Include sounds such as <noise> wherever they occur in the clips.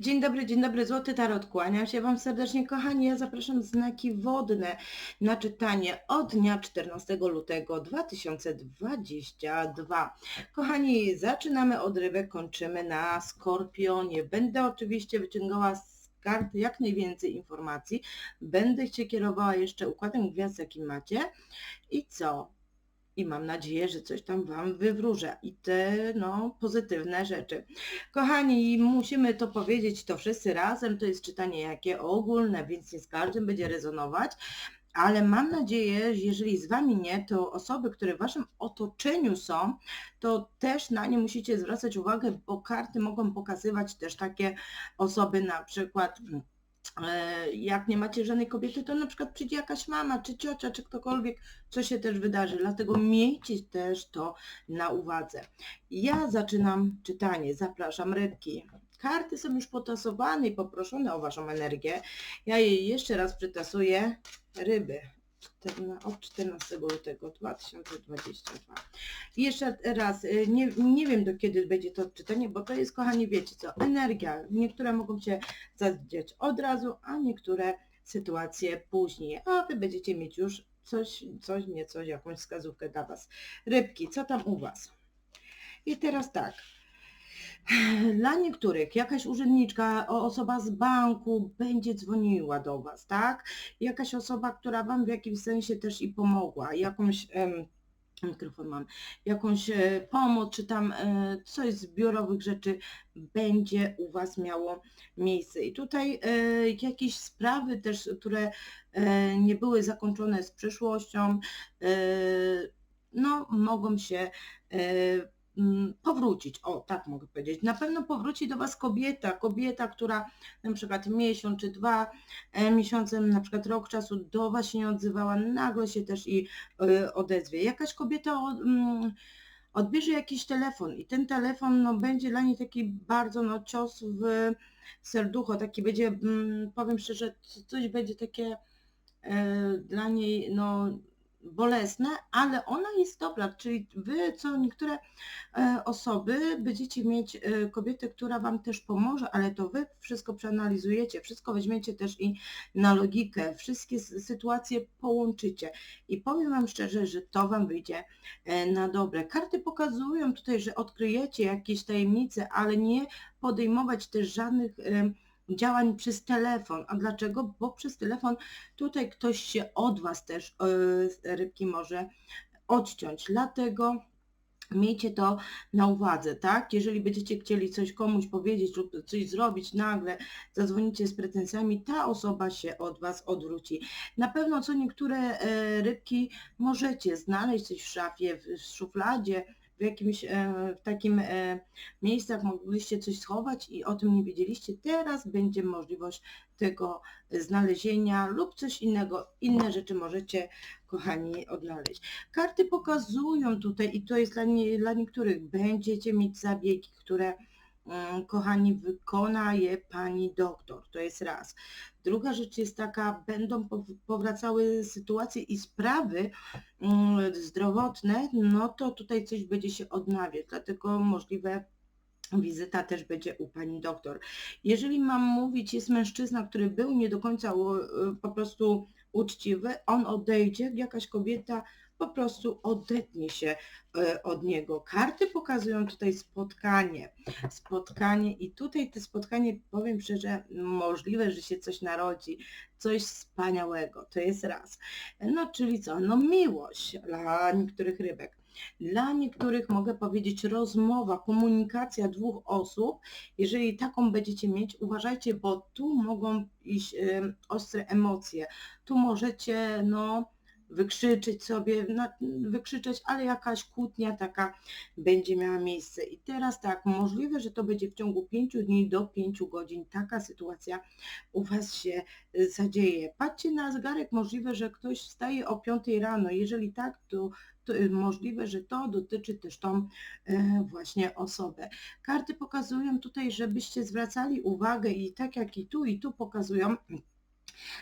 Dzień dobry, dzień dobry, Złoty Tarot. Kłaniam się Wam serdecznie, kochani. Ja zapraszam znaki wodne na czytanie od dnia 14 lutego 2022. Kochani, zaczynamy od rybek, kończymy na Skorpionie. Będę oczywiście wyciągała z kart jak najwięcej informacji. Będę Cię kierowała jeszcze układem gwiazd, jaki macie. I co? I mam nadzieję, że coś tam Wam wywróżę. I te no, pozytywne rzeczy. Kochani, musimy to powiedzieć to wszyscy razem, to jest czytanie jakie? Ogólne, więc nie z każdym będzie rezonować, ale mam nadzieję, że jeżeli z Wami nie, to osoby, które w Waszym otoczeniu są, to też na nie musicie zwracać uwagę, bo karty mogą pokazywać też takie osoby na przykład jak nie macie żadnej kobiety, to na przykład przyjdzie jakaś mama, czy ciocia, czy ktokolwiek, co się też wydarzy. Dlatego miejcie też to na uwadze. Ja zaczynam czytanie. Zapraszam rybki. Karty są już potasowane i poproszone o Waszą energię. Ja je jeszcze raz przytasuję. Ryby od 14 lutego 2022. I jeszcze raz, y, nie, nie wiem do kiedy będzie to czytanie, bo to jest, kochani, wiecie co, energia. Niektóre mogą się zadziać od razu, a niektóre sytuacje później, a Wy będziecie mieć już coś, coś, nie coś, jakąś wskazówkę dla Was. Rybki, co tam u Was? I teraz tak, dla niektórych jakaś urzędniczka, osoba z banku będzie dzwoniła do Was, tak? Jakaś osoba, która Wam w jakimś sensie też i pomogła, jakąś... Em, mikrofon mam, jakąś e, pomoc, czy tam e, coś z biurowych rzeczy będzie u Was miało miejsce. I tutaj e, jakieś sprawy też, które e, nie były zakończone z przyszłością, e, no mogą się e, powrócić, o tak mogę powiedzieć. Na pewno powróci do Was kobieta, kobieta, która na przykład miesiąc czy dwa e, miesiące, na przykład rok czasu do Was się nie odzywała, nagle się też i e, odezwie. Jakaś kobieta mm, odbierze jakiś telefon i ten telefon no, będzie dla niej taki bardzo no, cios w serducho, taki będzie, mm, powiem szczerze, coś będzie takie e, dla niej no bolesne, ale ona jest dobra, czyli wy, co niektóre e, osoby będziecie mieć e, kobietę, która wam też pomoże, ale to wy wszystko przeanalizujecie, wszystko weźmiecie też i na logikę, wszystkie sytuacje połączycie i powiem wam szczerze, że to wam wyjdzie e, na dobre. Karty pokazują tutaj, że odkryjecie jakieś tajemnice, ale nie podejmować też żadnych działań przez telefon. A dlaczego? Bo przez telefon tutaj ktoś się od Was też yy, rybki może odciąć. Dlatego Miejcie to na uwadze, tak? Jeżeli będziecie chcieli coś komuś powiedzieć lub coś zrobić, nagle zadzwonicie z pretensjami, ta osoba się od Was odwróci. Na pewno co niektóre e, rybki możecie znaleźć coś w szafie, w szufladzie, w jakimś e, w takim e, miejscach mogliście coś schować i o tym nie wiedzieliście. Teraz będzie możliwość tego znalezienia lub coś innego. Inne rzeczy możecie, kochani, odnaleźć. Karty pokazują tutaj i to jest dla, nie, dla niektórych, będziecie mieć zabiegi, które kochani, wykona je pani doktor. To jest raz. Druga rzecz jest taka, będą powracały sytuacje i sprawy mm, zdrowotne, no to tutaj coś będzie się odnawiać, dlatego możliwe wizyta też będzie u pani doktor. Jeżeli mam mówić, jest mężczyzna, który był nie do końca po prostu uczciwy, on odejdzie, jakaś kobieta po prostu odetnie się e, od niego. Karty pokazują tutaj spotkanie, spotkanie i tutaj to spotkanie, powiem szczerze, możliwe, że się coś narodzi, coś wspaniałego, to jest raz. No czyli co, no miłość dla niektórych rybek. Dla niektórych mogę powiedzieć rozmowa, komunikacja dwóch osób. Jeżeli taką będziecie mieć, uważajcie, bo tu mogą iść y, ostre emocje. Tu możecie, no, wykrzyczeć sobie, wykrzyczeć, ale jakaś kłótnia taka będzie miała miejsce. I teraz tak, możliwe, że to będzie w ciągu 5 dni do 5 godzin taka sytuacja u Was się zadzieje. Patrzcie na zegarek, możliwe, że ktoś wstaje o 5 rano. Jeżeli tak, to, to możliwe, że to dotyczy też tą e, właśnie osobę. Karty pokazują tutaj, żebyście zwracali uwagę i tak jak i tu i tu pokazują,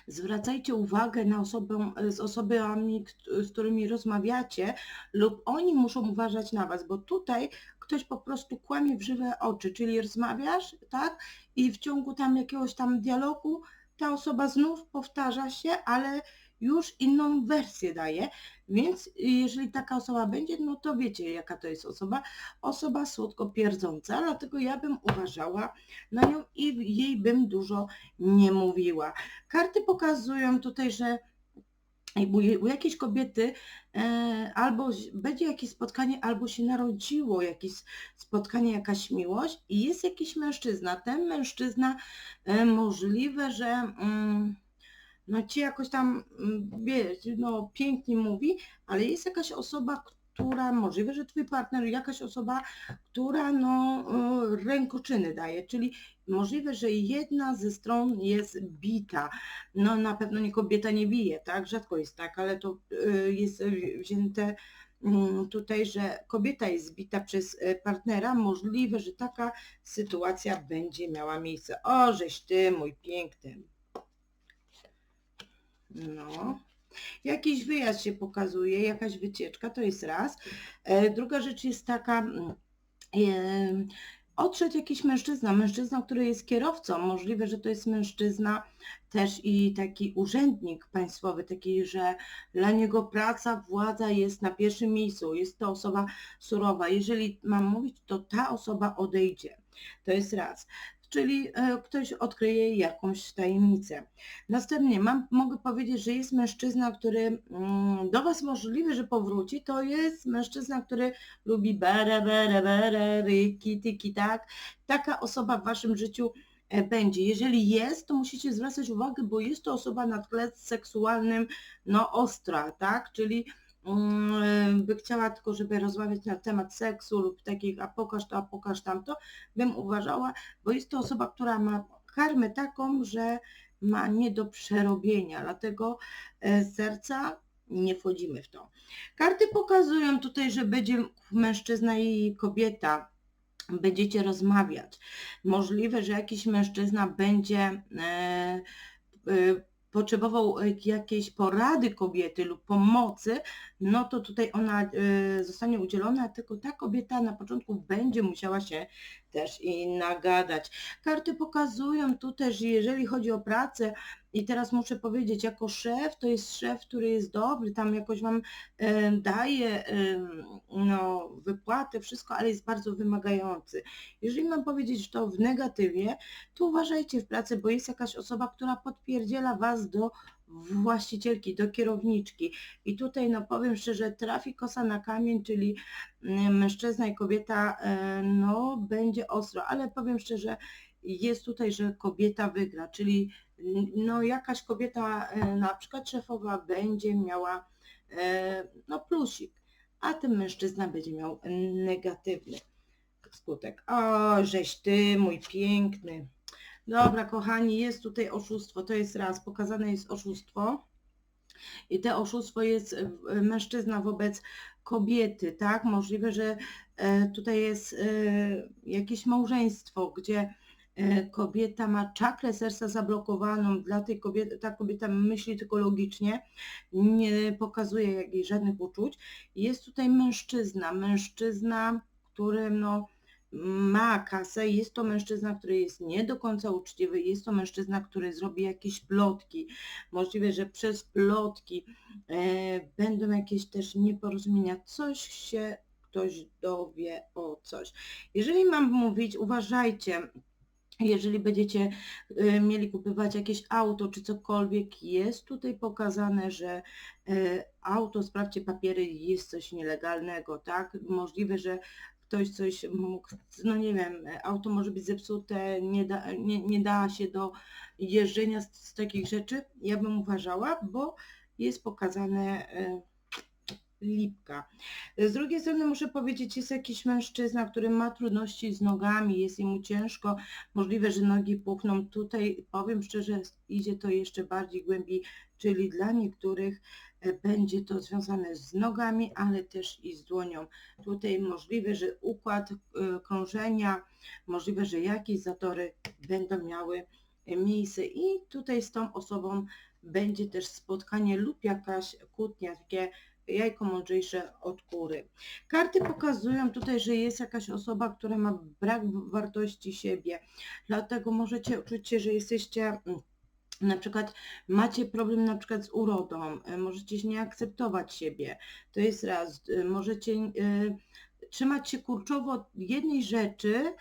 Zwracajcie uwagę na osobę, z osobami, z którymi rozmawiacie lub oni muszą uważać na Was, bo tutaj ktoś po prostu kłamie w żywe oczy, czyli rozmawiasz, tak? I w ciągu tam jakiegoś tam dialogu ta osoba znów powtarza się, ale już inną wersję daje, więc jeżeli taka osoba będzie, no to wiecie jaka to jest osoba. Osoba słodko pierdząca, dlatego ja bym uważała na nią i jej bym dużo nie mówiła. Karty pokazują tutaj, że u jakiejś kobiety e, albo będzie jakieś spotkanie, albo się narodziło jakieś spotkanie, jakaś miłość i jest jakiś mężczyzna. Ten mężczyzna e, możliwe, że mm, no ci jakoś tam, mm, wiesz, no pięknie mówi, ale jest jakaś osoba, która, możliwe, że twój partner, jakaś osoba, która no e, rękoczyny daje, czyli możliwe, że jedna ze stron jest bita. No na pewno nie kobieta nie bije, tak? Rzadko jest tak, ale to e, jest wzięte mm, tutaj, że kobieta jest zbita przez e, partnera, możliwe, że taka sytuacja będzie miała miejsce. O, żeś ty, mój piękny. No. Jakiś wyjazd się pokazuje, jakaś wycieczka, to jest raz. E, druga rzecz jest taka, mm, e, odszedł jakiś mężczyzna, mężczyzna, który jest kierowcą, możliwe, że to jest mężczyzna też i taki urzędnik państwowy, taki, że dla niego praca, władza jest na pierwszym miejscu, jest to osoba surowa. Jeżeli mam mówić, to ta osoba odejdzie. To jest raz czyli e, ktoś odkryje jakąś tajemnicę. Następnie mam, mogę powiedzieć, że jest mężczyzna, który mm, do Was możliwe, że powróci, to jest mężczyzna, który lubi bere, bere, bere, ryki, tyki, tak. Taka osoba w Waszym życiu e, będzie. Jeżeli jest, to musicie zwracać uwagę, bo jest to osoba na tle seksualnym, no ostra, tak, czyli by chciała tylko, żeby rozmawiać na temat seksu lub takich, a pokaż to, a pokaż tamto, bym uważała, bo jest to osoba, która ma karmę taką, że ma nie do przerobienia, dlatego e, serca nie wchodzimy w to. Karty pokazują tutaj, że będzie mężczyzna i kobieta, będziecie rozmawiać. Możliwe, że jakiś mężczyzna będzie e, e, potrzebował e, jakiejś porady kobiety lub pomocy, no to tutaj ona e, zostanie udzielona, tylko ta kobieta na początku będzie musiała się też i nagadać. Karty pokazują tutaj, że jeżeli chodzi o pracę, i teraz muszę powiedzieć, jako szef, to jest szef, który jest dobry, tam jakoś Wam e, daje e, no, wypłatę, wszystko, ale jest bardzo wymagający. Jeżeli mam powiedzieć to w negatywie, to uważajcie w pracy, bo jest jakaś osoba, która podpierdziela Was do właścicielki, do kierowniczki. I tutaj, no powiem szczerze, trafi kosa na kamień, czyli mm, mężczyzna i kobieta, e, no będzie ostro, ale powiem szczerze, jest tutaj, że kobieta wygra, czyli no jakaś kobieta, e, na przykład szefowa, będzie miała e, no plusik, a ten mężczyzna będzie miał negatywny skutek. O, żeś ty, mój piękny. Dobra, kochani, jest tutaj oszustwo, to jest raz, pokazane jest oszustwo. I te oszustwo jest e, mężczyzna wobec kobiety, tak? Możliwe, że tutaj jest jakieś małżeństwo, gdzie E, kobieta ma czakrę serca zablokowaną, dla tej kobiety, ta kobieta myśli tylko logicznie, nie pokazuje jakichś żadnych uczuć. Jest tutaj mężczyzna, mężczyzna, który no, ma kasę, jest to mężczyzna, który jest nie do końca uczciwy, jest to mężczyzna, który zrobi jakieś plotki. Możliwe, że przez plotki e, będą jakieś też nieporozumienia, coś się ktoś dowie o coś. Jeżeli mam mówić, uważajcie, jeżeli będziecie y, mieli kupować jakieś auto czy cokolwiek, jest tutaj pokazane, że y, auto, sprawdźcie papiery, jest coś nielegalnego, tak? Możliwe, że ktoś coś mógł, no nie wiem, auto może być zepsute, nie da, nie, nie da się do jeżdżenia z, z takich rzeczy. Ja bym uważała, bo jest pokazane y, lipka. Z drugiej strony muszę powiedzieć, jest jakiś mężczyzna, który ma trudności z nogami, jest mu ciężko, możliwe, że nogi puchną. Tutaj powiem szczerze, idzie to jeszcze bardziej głębiej, czyli dla niektórych e, będzie to związane z nogami, ale też i z dłonią. Tutaj możliwe, że układ e, krążenia, możliwe, że jakieś zatory będą miały e, miejsce i tutaj z tą osobą będzie też spotkanie lub jakaś kłótnia, takie jajko mądrzejsze od kury. Karty pokazują tutaj, że jest jakaś osoba, która ma brak wartości siebie, dlatego możecie czuć się, że jesteście mm, na przykład macie problem na przykład z urodą, e, możecie nie akceptować siebie, to jest raz, e, możecie e, trzymać się kurczowo jednej rzeczy,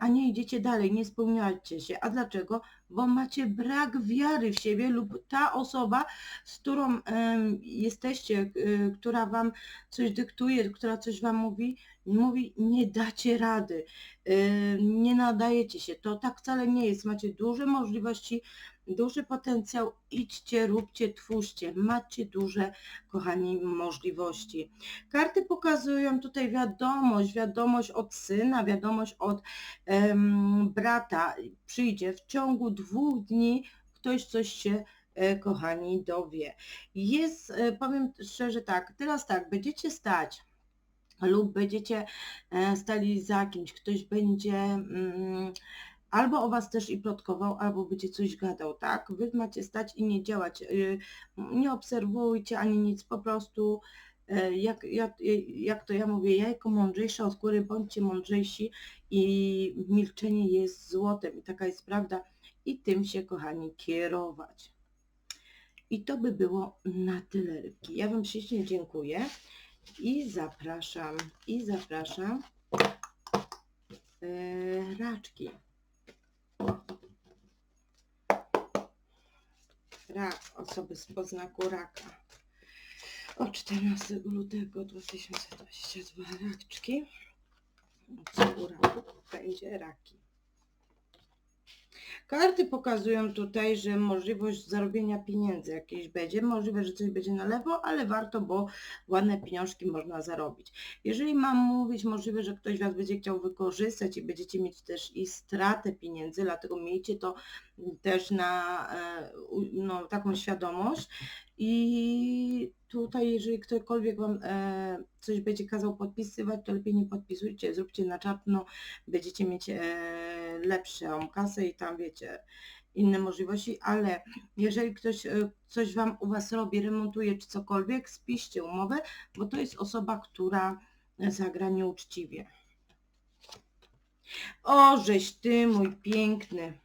a nie idziecie dalej, nie spełniacie się. A dlaczego? Bo macie brak wiary w siebie lub ta osoba, z którą jesteście, która wam coś dyktuje, która coś wam mówi, mówi nie dacie rady, nie nadajecie się. To tak wcale nie jest. Macie duże możliwości duży potencjał, idźcie, róbcie, twórzcie, macie duże, kochani, możliwości. Karty pokazują tutaj wiadomość, wiadomość od syna, wiadomość od um, brata. Przyjdzie w ciągu dwóch dni, ktoś coś się e, kochani, dowie. Jest, e, powiem szczerze tak, teraz tak, będziecie stać lub będziecie e, stali za kimś, ktoś będzie mm, albo o was też i plotkował, albo będzie coś gadał, tak? Wy macie stać i nie działać. Y, nie obserwujcie ani nic, po prostu y, jak, jak, jak to ja mówię, jajko mądrzejsze od góry, bądźcie mądrzejsi i milczenie jest złotem i taka jest prawda i tym się kochani kierować. I to by było na tyle rybki. Ja Wam ślicznie dziękuję i zapraszam, i zapraszam yy, raczki. Rak, osoby z poznaku raka. O 14 lutego 2022 raczki. Co u raku będzie raki. Karty pokazują tutaj, że możliwość zarobienia pieniędzy jakieś będzie. Możliwe, że coś będzie na lewo, ale warto, bo ładne pieniążki można zarobić. Jeżeli mam mówić, możliwe, że ktoś Was będzie chciał wykorzystać i będziecie mieć też i stratę pieniędzy, dlatego miejcie to też na e, no, taką świadomość. I tutaj, jeżeli ktokolwiek Wam e, coś będzie kazał podpisywać, to lepiej nie podpisujcie, zróbcie na czarno, będziecie mieć e, lepszą kasę i tam wiecie, inne możliwości, ale jeżeli ktoś e, coś Wam u Was robi, remontuje czy cokolwiek, spiszcie umowę, bo to jest osoba, która zagra nieuczciwie. O, żeś Ty, mój piękny.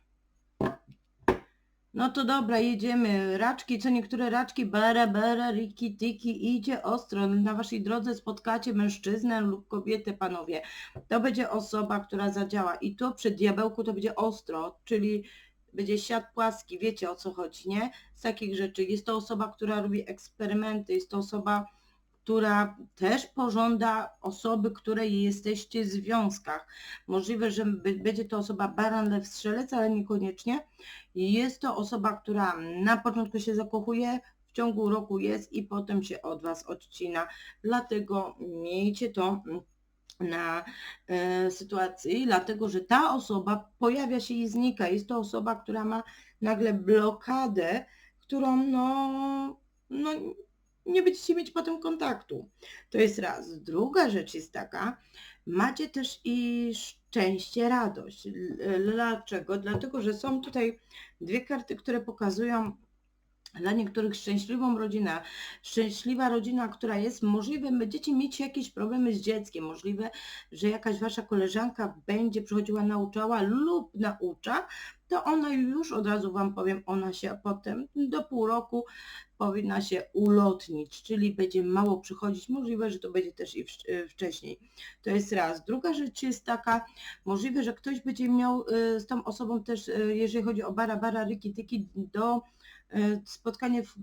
No to dobra, jedziemy. Raczki, co niektóre raczki, bara, bara, riki, tiki, idzie ostro. Na waszej drodze spotkacie mężczyznę lub kobietę, panowie. To będzie osoba, która zadziała. I to przy diabełku to będzie ostro, czyli będzie siat płaski, wiecie o co chodzi, nie? Z takich rzeczy. Jest to osoba, która robi eksperymenty, jest to osoba, która też pożąda osoby, której jesteście w związkach. Możliwe, że będzie to osoba baran, lew, strzelec, ale niekoniecznie. Jest to osoba, która na początku się zakochuje, w ciągu roku jest i potem się od Was odcina. Dlatego miejcie to na e, sytuacji, dlatego że ta osoba pojawia się i znika. Jest to osoba, która ma nagle blokadę, którą no, no nie będziecie mieć potem kontaktu. To jest raz. Druga rzecz jest taka, macie też i szczęście, radość. Dlaczego? Dlatego, że są tutaj dwie karty, które pokazują dla niektórych szczęśliwą rodzinę, szczęśliwa rodzina, która jest, możliwe będziecie mieć jakieś problemy z dzieckiem, możliwe, że jakaś wasza koleżanka będzie przychodziła, nauczała lub naucza, to ona już od razu Wam powiem, ona się potem do pół roku powinna się ulotnić, czyli będzie mało przychodzić, możliwe, że to będzie też i wcześniej. To jest raz. Druga rzecz jest taka, możliwe, że ktoś będzie miał y, z tą osobą też, y, jeżeli chodzi o bara, bara, ryki, tyki, do y, spotkanie w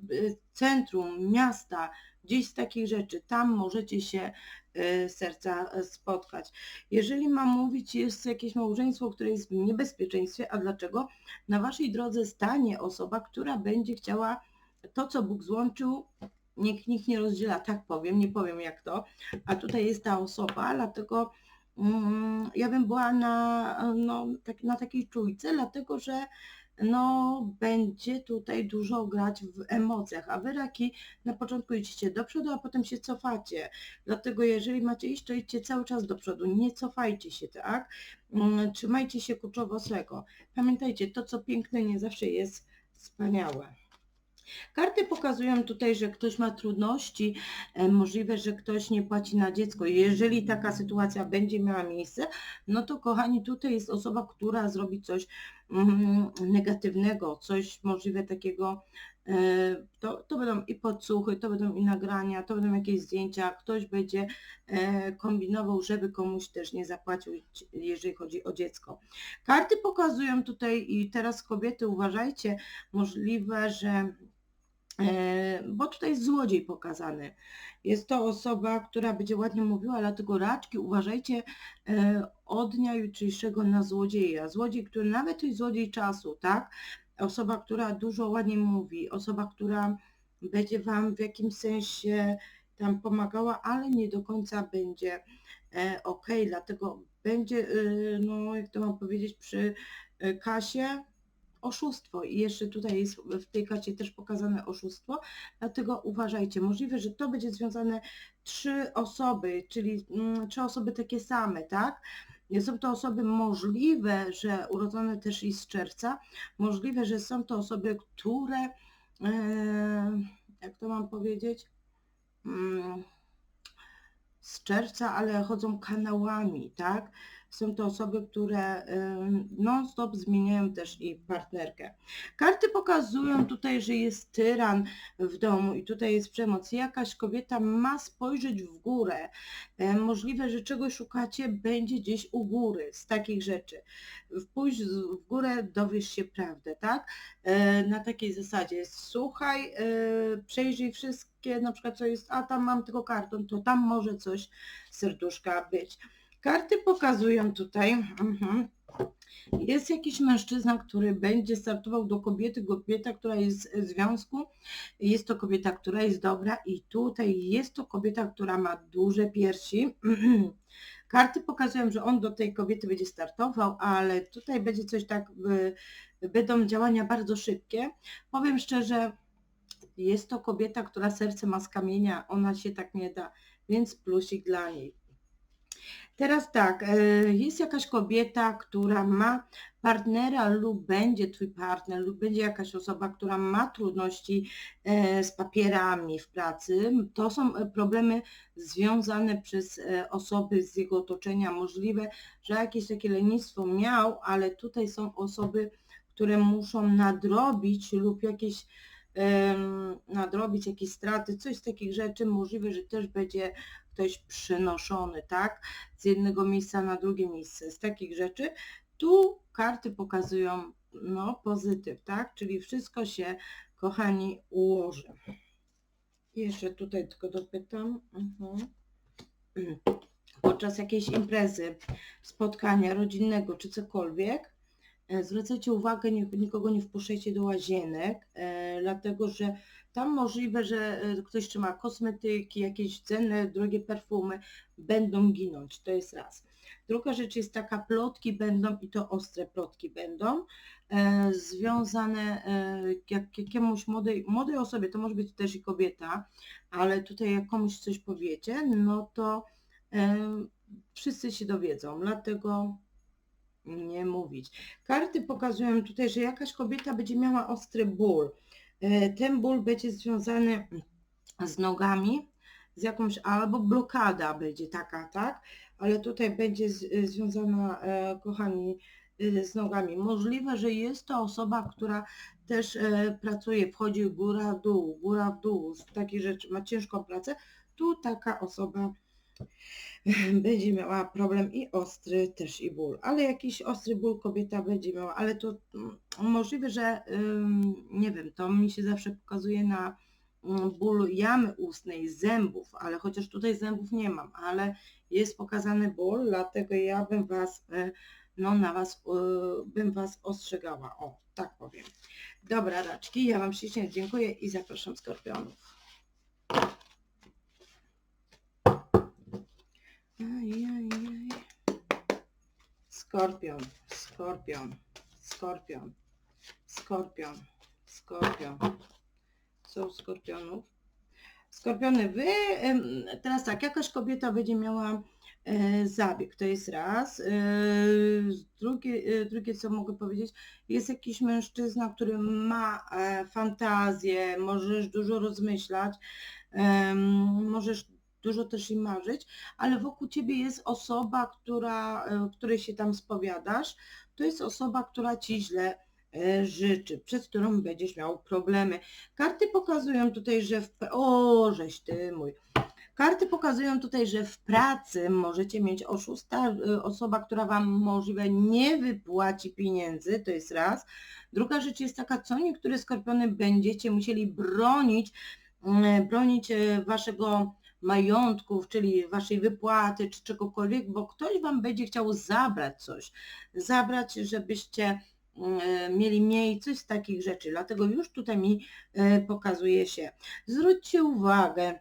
centrum miasta, gdzieś z takich rzeczy, tam możecie się Y, serca spotkać. Jeżeli mam mówić, jest jakieś małżeństwo, które jest w niebezpieczeństwie, a dlaczego? Na waszej drodze stanie osoba, która będzie chciała to, co Bóg złączył, niech nikt nie rozdziela, tak powiem, nie powiem jak to, a tutaj jest ta osoba, dlatego mm, ja bym była na, no, tak, na takiej czujce, dlatego że no będzie tutaj dużo grać w emocjach, a wy raki na początku idziecie do przodu, a potem się cofacie. Dlatego jeżeli macie iść, to idźcie cały czas do przodu, nie cofajcie się, tak? Mm, trzymajcie się kurczowo swego. Pamiętajcie, to co piękne nie zawsze jest wspaniałe. Karty pokazują tutaj, że ktoś ma trudności, e, możliwe, że ktoś nie płaci na dziecko. Jeżeli taka sytuacja będzie miała miejsce, no to kochani, tutaj jest osoba, która zrobi coś negatywnego, coś możliwe takiego, e, to, to będą i podsłuchy, to będą i nagrania, to będą jakieś zdjęcia, ktoś będzie e, kombinował, żeby komuś też nie zapłacił, jeżeli chodzi o dziecko. Karty pokazują tutaj i teraz kobiety uważajcie, możliwe, że bo tutaj jest złodziej pokazany. Jest to osoba, która będzie ładnie mówiła, dlatego raczki uważajcie e, od dnia jutrzejszego na złodzieja. Złodziej, który nawet to jest złodziej czasu, tak? Osoba, która dużo ładnie mówi, osoba, która będzie Wam w jakimś sensie tam pomagała, ale nie do końca będzie e, ok, dlatego będzie, no jak to mam powiedzieć, przy kasie oszustwo i jeszcze tutaj jest w tej karcie też pokazane oszustwo, dlatego uważajcie, możliwe, że to będzie związane trzy osoby, czyli mm, trzy osoby takie same, tak? Są to osoby możliwe, że urodzone też i z czerwca, możliwe, że są to osoby, które, e, jak to mam powiedzieć, mm, z czerwca, ale chodzą kanałami, tak? Są to osoby, które non-stop zmieniają też i partnerkę. Karty pokazują tutaj, że jest tyran w domu i tutaj jest przemoc. Jakaś kobieta ma spojrzeć w górę. Możliwe, że czegoś szukacie, będzie gdzieś u góry z takich rzeczy. Pójść w górę, dowiesz się prawdę, tak? E, na takiej zasadzie. Słuchaj, e, przejrzyj wszystkie, na przykład co jest, a tam mam tylko karton, to tam może coś serduszka być. Karty pokazują tutaj, mhm, jest jakiś mężczyzna, który będzie startował do kobiety, kobieta, która jest w związku, jest to kobieta, która jest dobra i tutaj jest to kobieta, która ma duże piersi. <clears throat> Karty pokazują, że on do tej kobiety będzie startował, ale tutaj będzie coś tak, będą działania bardzo szybkie. Powiem szczerze, jest to kobieta, która serce ma z kamienia, ona się tak nie da, więc plusik dla niej. Teraz tak, e, jest jakaś kobieta, która ma partnera lub będzie twój partner lub będzie jakaś osoba, która ma trudności e, z papierami w pracy. To są e, problemy związane przez osoby z jego otoczenia. Możliwe, że jakieś takie lenistwo miał, ale tutaj są osoby, które muszą nadrobić lub jakieś nadrobić jakieś straty, coś z takich rzeczy, możliwe, że też będzie ktoś przenoszony, tak, z jednego miejsca na drugie miejsce, z takich rzeczy. Tu karty pokazują, no, pozytyw, tak, czyli wszystko się, kochani, ułoży. Jeszcze tutaj tylko dopytam. Mhm. <clears throat> Podczas jakiejś imprezy, spotkania rodzinnego czy cokolwiek, zwracajcie uwagę, nikogo nie wpuszczajcie do łazienek, e, dlatego że tam możliwe, że e, ktoś trzyma kosmetyki, jakieś cenne, drogie perfumy, będą ginąć. To jest raz. Druga rzecz jest taka, plotki będą i to ostre plotki będą e, związane e, jak jakiemuś młodej, młodej osobie, to może być też i kobieta, ale tutaj jak komuś coś powiecie, no to e, wszyscy się dowiedzą, dlatego nie mówić. Karty pokazują tutaj, że jakaś kobieta będzie miała ostry ból. E, ten ból będzie związany z nogami, z jakąś albo blokada będzie taka, tak? Ale tutaj będzie z, związana, e, kochani, e, z nogami. Możliwe, że jest to osoba, która też pracuje, wchodzi góra w dół, góra w dół, takie rzeczy, ma ciężką pracę. Tu taka osoba <laughs> będzie miała problem i ostry też i ból, ale jakiś ostry ból kobieta będzie miała, ale to mm, możliwe, że nie wiem, to mi się zawsze pokazuje na mm, ból jamy ustnej, zębów, ale chociaż tutaj zębów nie mam, ale jest pokazany ból, dlatego ja bym Was, e, no na Was, e, bym Was ostrzegała, o, tak powiem. Dobra, raczki, ja Wam ślicznie dziękuję i zapraszam skorpionów. Skorpion, skorpion, skorpion, skorpion, skorpion. Co skorpionów? Skorpiony, wy, teraz tak, jakaś kobieta będzie miała e, zabieg, to jest raz. E, drugie, e, drugie, co mogę powiedzieć, jest jakiś mężczyzna, który ma fantazję, możesz dużo rozmyślać, możesz dużo też i marzyć, ale wokół ciebie jest osoba, która, e, której się tam spowiadasz, to jest osoba, która ci źle e, życzy, przez którą będziesz miał problemy. Karty pokazują tutaj, że w... O, żeś ty mój. Karty pokazują tutaj, że w pracy możecie mieć oszusta, e, osoba, która Wam możliwe nie wypłaci pieniędzy, to jest raz. Druga rzecz jest taka, co niektóre skorpiony będziecie musieli bronić, mm, bronić Waszego majątków, czyli Waszej wypłaty czy czegokolwiek, bo ktoś Wam będzie chciał zabrać coś, zabrać, żebyście mm, mieli mniej, coś z takich rzeczy. Dlatego już tutaj mi e, pokazuje się. Zwróćcie uwagę,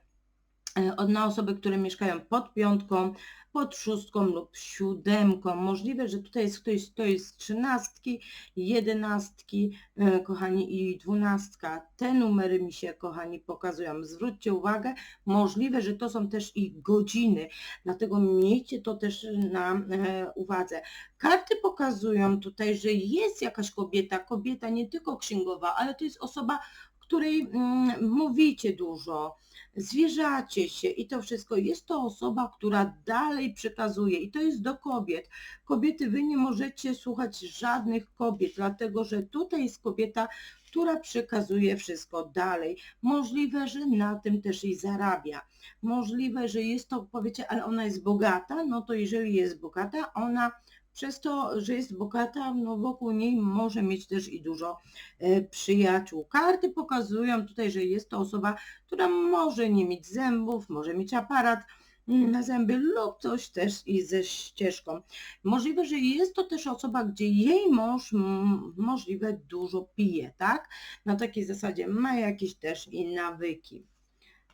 E, na osoby, które mieszkają pod piątką, pod szóstką lub siódemką. Możliwe, że tutaj jest ktoś, to jest trzynastki, jedenastki, e, kochani, i dwunastka. Te numery mi się, kochani, pokazują. Zwróćcie uwagę, możliwe, że to są też i godziny, dlatego miejcie to też na e, uwadze. Karty pokazują tutaj, że jest jakaś kobieta, kobieta nie tylko księgowa, ale to jest osoba, której mm, mówicie dużo, zwierzacie się i to wszystko. Jest to osoba, która dalej przekazuje i to jest do kobiet. Kobiety, wy nie możecie słuchać żadnych kobiet, dlatego że tutaj jest kobieta, która przekazuje wszystko dalej. Możliwe, że na tym też i zarabia. Możliwe, że jest to, powiecie, ale ona jest bogata, no to jeżeli jest bogata, ona przez to, że jest bogata, no wokół niej może mieć też i dużo e, przyjaciół. Karty pokazują tutaj, że jest to osoba, która może nie mieć zębów, może mieć aparat na zęby lub coś też i ze ścieżką. Możliwe, że jest to też osoba, gdzie jej mąż możliwe dużo pije, tak? Na takiej zasadzie ma jakieś też i nawyki.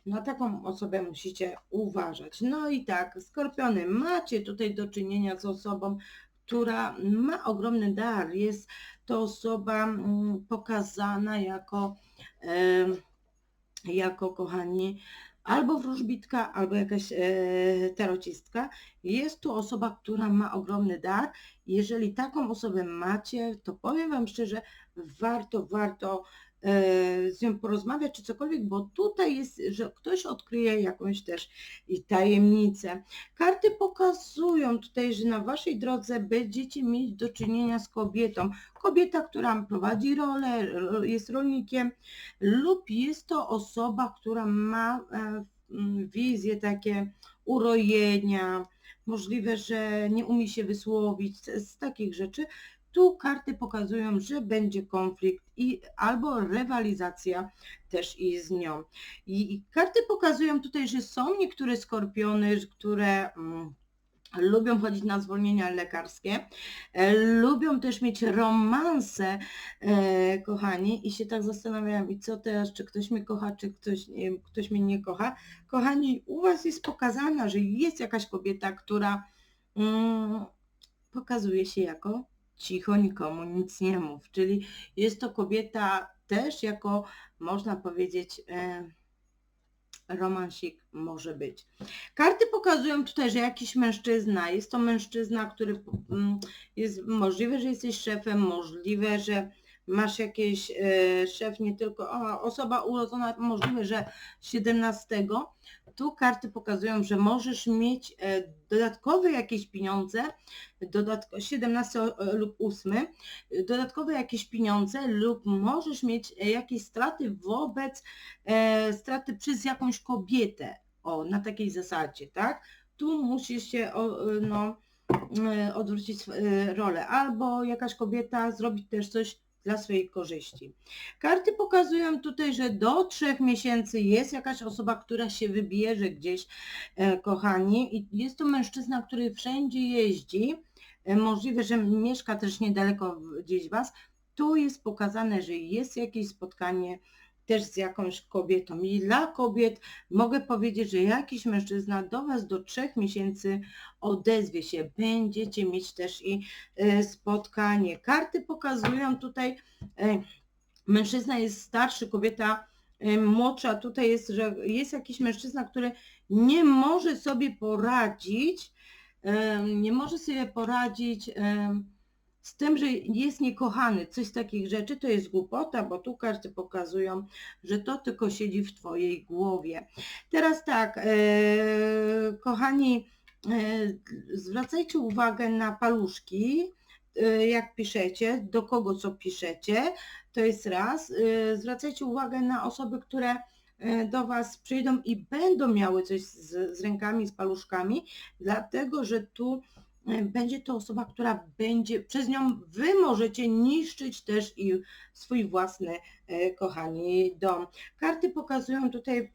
Na taką osobę musicie uważać. No i tak, skorpiony, macie tutaj do czynienia z osobą, która ma ogromny dar. Jest to osoba mm, pokazana jako, jako kochani, albo wróżbitka, albo jakaś e, tarocistka. Jest to osoba, która ma ogromny dar. Jeżeli taką osobę macie, to powiem Wam szczerze, warto, warto z nią porozmawiać czy cokolwiek, bo tutaj jest, że ktoś odkryje jakąś też i tajemnicę. Karty pokazują tutaj, że na waszej drodze będziecie mieć do czynienia z kobietą. Kobieta, która prowadzi rolę, jest rolnikiem lub jest to osoba, która ma e, wizje takie urojenia, możliwe, że nie umie się wysłowić z, z takich rzeczy, tu karty pokazują, że będzie konflikt i albo rywalizacja też i z nią. I, i karty pokazują tutaj, że są niektóre skorpiony, które mm, lubią chodzić na zwolnienia lekarskie, e, lubią też mieć romanse, e, kochani, i się tak zastanawiam, i co teraz, czy ktoś mnie kocha, czy ktoś, nie, ktoś mnie nie kocha. Kochani, u Was jest pokazana, że jest jakaś kobieta, która mm, pokazuje się jako cicho, nikomu nic nie mów. Czyli jest to kobieta też jako, można powiedzieć, e, romansik może być. Karty pokazują tutaj, że jakiś mężczyzna, jest to mężczyzna, który mm, jest możliwe, że jesteś szefem, możliwe, że masz jakieś e, szef, nie tylko o, osoba urodzona, możliwe, że 17, tu karty pokazują, że możesz mieć e, dodatkowe jakieś pieniądze, dodatko, 17 lub 8, dodatkowe jakieś pieniądze lub możesz mieć jakieś straty wobec, e, straty przez jakąś kobietę, o, na takiej zasadzie, tak? Tu musisz się, no, e, odwrócić rolę. Albo jakaś kobieta zrobić też coś dla swojej korzyści. Karty pokazują tutaj, że do trzech miesięcy jest jakaś osoba, która się wybierze gdzieś, e, kochani, i jest to mężczyzna, który wszędzie jeździ, e, możliwe, że mieszka też niedaleko gdzieś Was. Tu jest pokazane, że jest jakieś spotkanie też z jakąś kobietą. I dla kobiet mogę powiedzieć, że jakiś mężczyzna do Was do trzech miesięcy odezwie się. Będziecie mieć też i e, spotkanie. Karty pokazują tutaj, e, mężczyzna jest starszy, kobieta e, młodsza. Tutaj jest, że jest jakiś mężczyzna, który nie może sobie poradzić nie może sobie poradzić z tym, że jest niekochany, coś z takich rzeczy, to jest głupota, bo tu karty pokazują, że to tylko siedzi w Twojej głowie. Teraz tak, e, kochani, e, zwracajcie uwagę na paluszki, e, jak piszecie, do kogo co piszecie, to jest raz. Zwracajcie uwagę na osoby, które do Was przyjdą i będą miały coś z, z rękami, z paluszkami, dlatego że tu będzie to osoba, która będzie, przez nią Wy możecie niszczyć też i swój własny, e, kochani, dom. Karty pokazują tutaj e,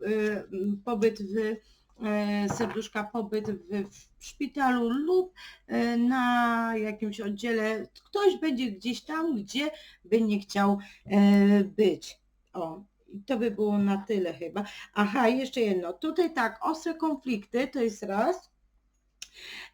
pobyt w e, serduszka, pobyt w, w szpitalu lub e, na jakimś oddziale. Ktoś będzie gdzieś tam, gdzie by nie chciał e, być. O, to by było na tyle chyba. Aha, jeszcze jedno. Tutaj tak, ostre konflikty to jest raz.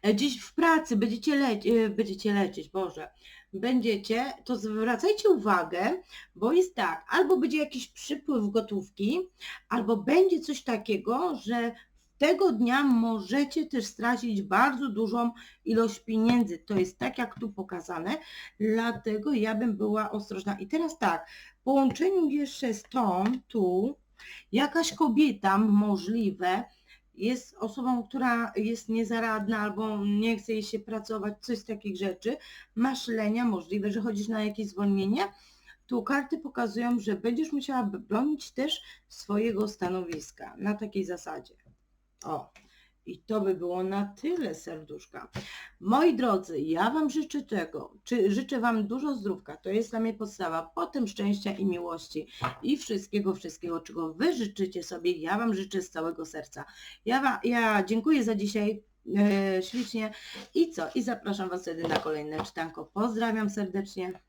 E, Dziś w pracy będziecie, e, będziecie lecieć, Boże, będziecie, to zwracajcie uwagę, bo jest tak, albo będzie jakiś przypływ gotówki, albo będzie coś takiego, że tego dnia możecie też stracić bardzo dużą ilość pieniędzy. To jest tak, jak tu pokazane, dlatego ja bym była ostrożna. I teraz tak, w połączeniu jeszcze z tą, tu, jakaś kobieta możliwe, jest osobą, która jest niezaradna albo nie chce jej się pracować, coś z takich rzeczy, masz lenia, możliwe, że chodzisz na jakieś zwolnienie, tu karty pokazują, że będziesz musiała bronić też swojego stanowiska na takiej zasadzie. O, i to by było na tyle, serduszka. Moi drodzy, ja Wam życzę tego, czy życzę Wam dużo zdrówka, to jest dla mnie podstawa, potem szczęścia i miłości i wszystkiego, wszystkiego, czego Wy życzycie sobie, ja Wam życzę z całego serca. Ja, wa, ja dziękuję za dzisiaj e, ślicznie i co? I zapraszam Was wtedy na kolejne czytanko. Pozdrawiam serdecznie.